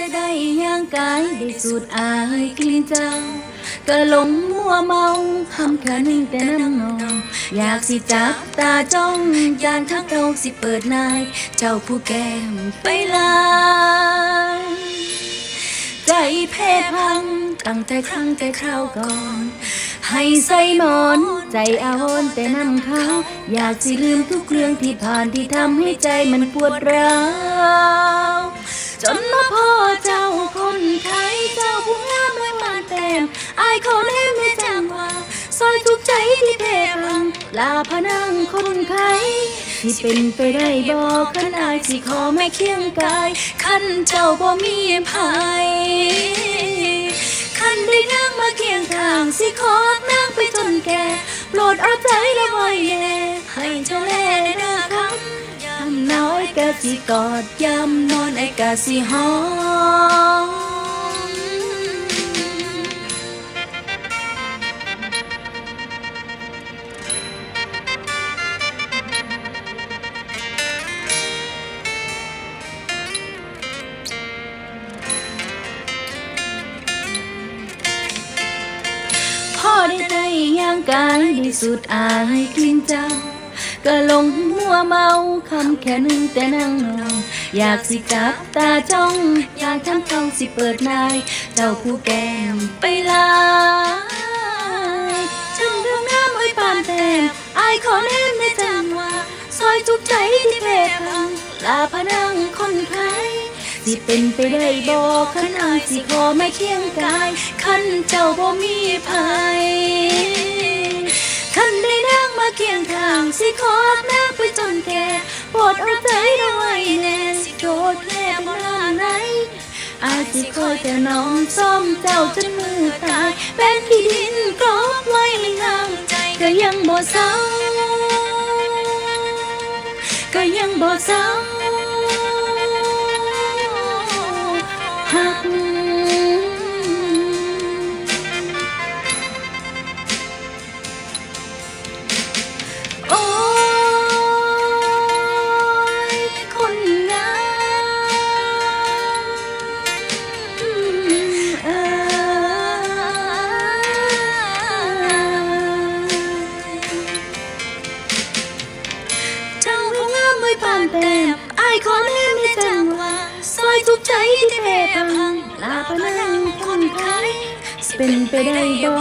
แต่ได้ย่างกายได้สูดอายกลิ่นเจ้า ก็หลงมัวเมาทำแค่นึงแต่น้ำนองอยากสิจับตาจ้องยานทักเราสิเปิดนาย เจ้าผู้แก้มไปลายใจเพพังตั้งแต่ครั้งแต่คราวก่อนให้ใส่หมอนใจอาวรณ์แต่น้ำเขาอยากสิลืมทุกเรื่องที่ผ่านที่ทำให้ใจมันปวดร้าว จนมาพ่อเจ้าคนไทยเจ้าผู้งามด้วยมาแต้มอายเขาแน่ไม่จำว่าซอยทุกใจที่เพพังลาพนังคนไข้ที่เป็นไปได้บอกขันอายสิขอไม่เคียงกายขันเจ้าบ่มีภัยคันได้นั่งมาเคียงข้างสิขอนั่งไปจนแก่โปรดเอาใจและไว้แน่ให้เจ้าแล สิกอดยามนอนไอกะสิหอมพ่อได้ใจย่างกายด้สุดอายกลิ่นเจ้า ก็หลงมัวเมาคำแค่นึงแต่นั่งนองอยากสิจับตาจ้องอยากทำท้องสิเปิดนาย เจ้าผู้แก้มไปลายฉันเรื่องน้ำไอ้ปานแต้มอายขอแนมในจังว่าซอยจุกใจที่เพพังลาพนังคนไข้สิเป็นไปได้บอกขันอายสิขอไม่เคียงกายขันเจ้าบ่มีภัย สิขอนั่ไปจนแก่โปรดเอาใจเอาไว้แน่สิโทษแม่บ่นาไหนอาจสิคอยแต่น้องซ่อมเจ้าจนมือตาย เป็นที่ดินกรอบไว้ในทางใจก็ยังบ่เศร้าก็ยังบ่เศร้า ผู้งามไม่ปานเต็มไอายขอแนมในจังหวะซอยทุกใจที่เพพังลาพนังคนไข้เป็นไปได้บ่